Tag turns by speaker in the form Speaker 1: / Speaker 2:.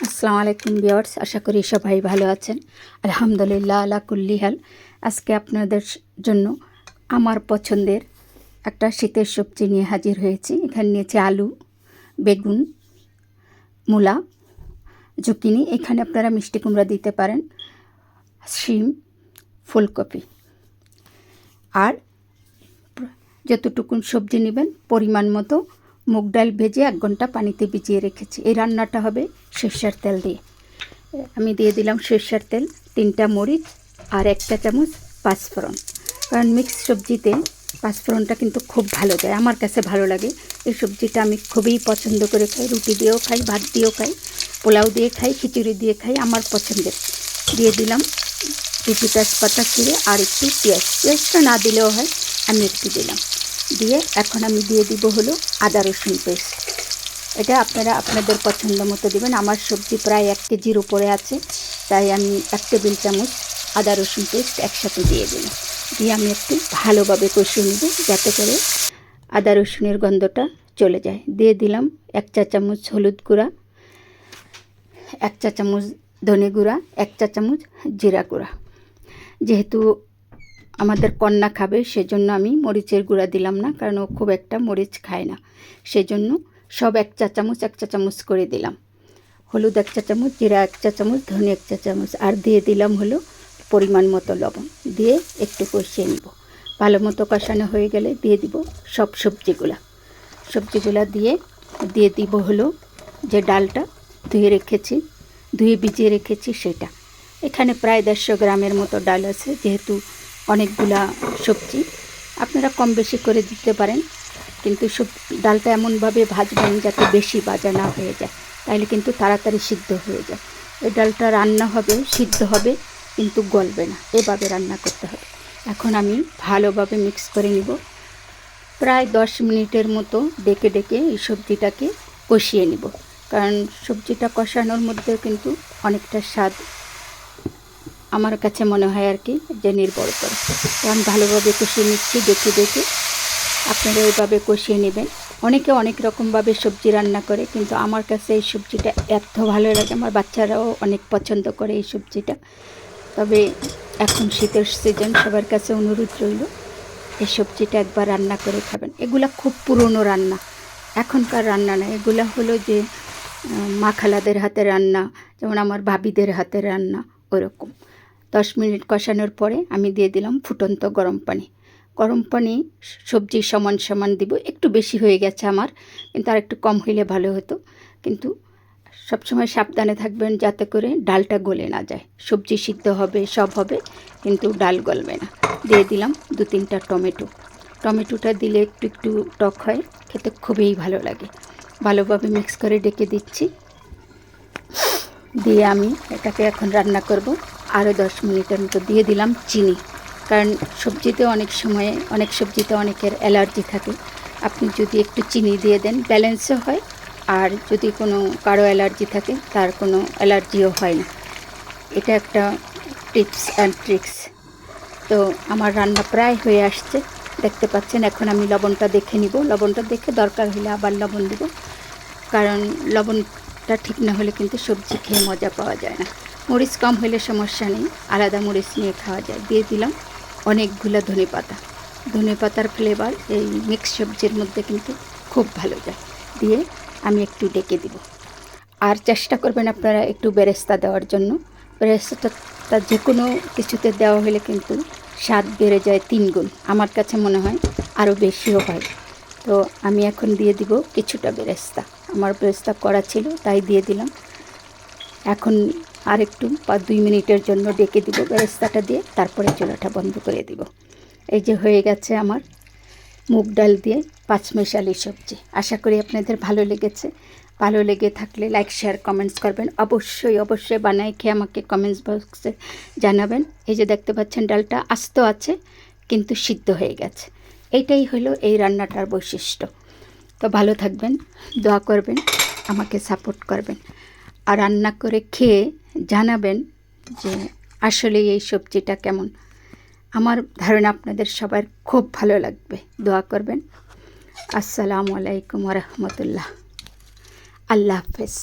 Speaker 1: আসসালামু আলাইকুম বিয়ার্স আশা করি সবাই ভালো আছেন। আলহামদুলিল্লাহ, আলা কুল্লি হাল। আজকে আপনাদের জন্য আমার পছন্দের একটা শীতের সবজি নিয়ে হাজির হয়েছি। এখানে নিয়েছি আলু, বেগুন, মূলা, জুকিনি। এখানে আপনারা মিষ্টি কুমড়া দিতে পারেন, শিম, ফুলকপি। আর যতটুকুন সবজি নেবেন, পরিমাণ মতো মুগ ডাল ভেজে এক ঘণ্টা পানিতে ভিজিয়ে রেখেছি। এই রান্নাটা হবে সর্ষের তেল দিয়ে। আমি দিয়ে দিলাম সর্ষের তেল, তিনটা মরিচ আর একটা চামচ পাঁচফোড়ন। কারণ মিক্স সবজিতে পাঁচফোড়নটা কিন্তু খুব ভালো দেয় আমার কাছে ভালো লাগে। এই সবজিটা আমি খুবই পছন্দ করে খাই, রুটি দিয়েও খাই, ভাত দিয়েও খাই, পোলাও দিয়ে খাই, খিচুড়ি দিয়ে খাই, আমার পছন্দের। দিয়ে দিলাম দুটি তেজপাতা ছিঁড়ে আর একটু পেঁয়াজ। পেঁয়াজটা না দিলেও হয়, আমি একটু দিলাম। দিয়ে এখন আমি দিয়ে দিব হলো আদা রসুন পেস্ট। এটা আপনারা আপনাদের পছন্দ মতো দেবেন। আমার সবজি প্রায় এক কেজির উপরে আছে, তাই আমি এক টেবিল চামচ আদা রসুন পেস্ট একসাথে দিয়ে দিলাম। দিয়ে আমি একটু ভালোভাবে কষিয়ে নেব যাতে করে আদা রসুনের গন্ধটা চলে যায়। দিয়ে দিলাম এক চা চামচ হলুদ গুঁড়া, এক চা চামচ ধনে গুঁড়া, এক চা চামচ জিরা গুঁড়া। যেহেতু আমাদের কন্যা খাবে, সেজন্য আমি মরিচের গুঁড়া দিলাম না, কারণ ও খুব একটা মরিচ খায় না। সেজন্য সব এক চা চামচ এক চা চামচ করে দিলাম। হলুদ এক চা চামচ জিরা এক চা চামচ ধনে এক চা চামচ আর দিয়ে দিলাম হলো পরিমাণ মতো লবণ। দিয়ে একটু কষিয়ে নিব। ভালো মতো কষানো হয়ে গেলে দিয়ে দিব সব সবজিগুলা। সবজিগুলা দিয়ে দিয়ে দিব হলো যে ডালটা ধুয়ে রেখেছি, ধুয়ে ভিজিয়ে রেখেছি সেটা। এখানে প্রায় দেড়শো গ্রামের মতো ডাল আছে, যেহেতু অনেকগুলা সবজি। আপনারা কম বেশি করে দিতে পারেন, কিন্তু সব, ডালটা এমনভাবে ভাজবেন যাতে বেশি ভাজা না হয়ে যায় তাহলে কিন্তু তাড়াতাড়ি সিদ্ধ হয়ে যায়। এই ডালটা রান্না হবে, সিদ্ধ হবে, কিন্তু গলবে না, এভাবে রান্না করতে হবে। এখন আমি ভালোভাবে মিক্স করে নিব। প্রায় দশ মিনিটের মতো ডেকে ডেকে এই সবজিটাকে কষিয়ে নিব, কারণ সবজিটা কষানোর মধ্যে কিন্তু অনেকটা স্বাদ আমার কাছে মনে হয় আর কি যে নির্ভর করে। আমি ভালোভাবে কষিয়ে নিচ্ছি, দেখে দেখে। আপনারা ওইভাবে কষিয়ে নেবেন। অনেকে অনেক রকমভাবে সবজি রান্না করে, কিন্তু আমার কাছে এই সবজিটা এত ভালো লাগে। আমার বাচ্চারাও অনেক পছন্দ করে এই সবজিটা। তবে এখন শীতের সিজন সবার কাছে অনুরোধ রইল, এই সবজিটা একবার রান্না করে খাবেন। এগুলা খুব পুরনো রান্না, এখনকার রান্না না। এগুলা হলো যে মা খালাদের হাতে রান্না, যেমন আমার ভাবিদের হাতে রান্না, ওরকম। দশ মিনিট কষানোর পরে আমি দিয়ে দিলাম ফুটন্ত গরম পানি। গরম পানি সবজি সমান সমান দিব, একটু বেশি হয়ে গেছে আমার, কিন্তু আর একটু কম হইলে ভালো হতো। কিন্তু সবসময় সাবধানে থাকবেন যাতে করে ডালটা গলে না যায়। সবজি সিদ্ধ হবে, সব হবে, কিন্তু ডাল গলবে না। দিয়ে দিলাম দু তিনটা টমেটো। টমেটোটা দিলে একটু একটু টক হয়, খেতে খুবই ভালো লাগে। ভালোভাবে মিক্স করে ডেকে দিচ্ছি। দিয়ে আমি এটাকে এখন রান্না করব। আরও দশ মিনিটের মতো দিয়ে দিলাম চিনি। কারণ সবজিতে অনেক সময়ে, অনেক সবজিতে অনেকের অ্যালার্জি থাকে। আপনি যদি একটু চিনি দিয়ে দেন, ব্যালেন্সও হয়। আর যদি কোনো কারও অ্যালার্জি থাকে, তার কোনো অ্যালার্জিও হয় না। এটা একটা টিপস অ্যান্ড ট্রিক্স। তো আমার রান্না প্রায় হয়ে আসছে। দেখতে পাচ্ছেন, এখন আমি লবণটা দেখে নিব। লবণটা দেখে দরকার হলে আবার লবণ দেব। কারণ লবণটা ঠিক না হলে কিন্তু সবজি খেয়ে মজা পাওয়া যায় না। মরিচ কম হলে সমস্যা নেই, আলাদা মরিচ নিয়ে খাওয়া যায়। দিয়ে দিলাম অনেকগুলো ধনে পাতা। ধনে পাতার ফ্লেভার এই মিক্স সবজির মধ্যে কিন্তু খুব ভালো যায়। দিয়ে আমি একটু ডেকে দিব। আর চেষ্টা করবেন আপনারা একটু বেরেস্তা দেওয়ার জন্য। বেরেস্তাটা যে কোনো কিছুতে দেওয়া হলে কিন্তু স্বাদ বেড়ে যায় তিন গুণ। আমার কাছে মনে হয় আরও বেশিও হয়। তো আমি এখন দিয়ে দিব কিছুটা বেরেস্তা। আমার বেরেস্তা করা ছিল, তাই দিয়ে দিলাম। এখন আর একটু বা দুই মিনিটের জন্য ডেকে দিব, বেরেস্তাটা দিয়ে তারপরে চুলাটা বন্ধ করে দিব। এই যে হয়ে গেছে আমার মুগ ডাল দিয়ে পাঁচমেশালি সবজি। আশা করি আপনাদের ভালো লেগেছে। ভালো লেগে থাকলে লাইক, শেয়ার, কমেন্টস করবেন। অবশ্যই অবশ্যই বানাই খেয়ে আমাকে কমেন্টস বক্সে জানাবেন। এই যে দেখতে পাচ্ছেন, ডালটা আস্ত আছে, কিন্তু সিদ্ধ হয়ে গেছে। এইটাই হলো এই রান্নাটার বৈশিষ্ট্য। তো ভালো থাকবেন, দোয়া করবেন, আমাকে সাপোর্ট করবেন। আর রান্না করে খেয়ে জানাবেন যে আসলে এই সবজিটা কেমন। আমার ধারণা আপনাদের সবার খুব ভালো লাগবে, দোয়া করবেন। আসসালামু আলাইকুম রহমতুল্লাহ। আল্লাহ হাফেজ।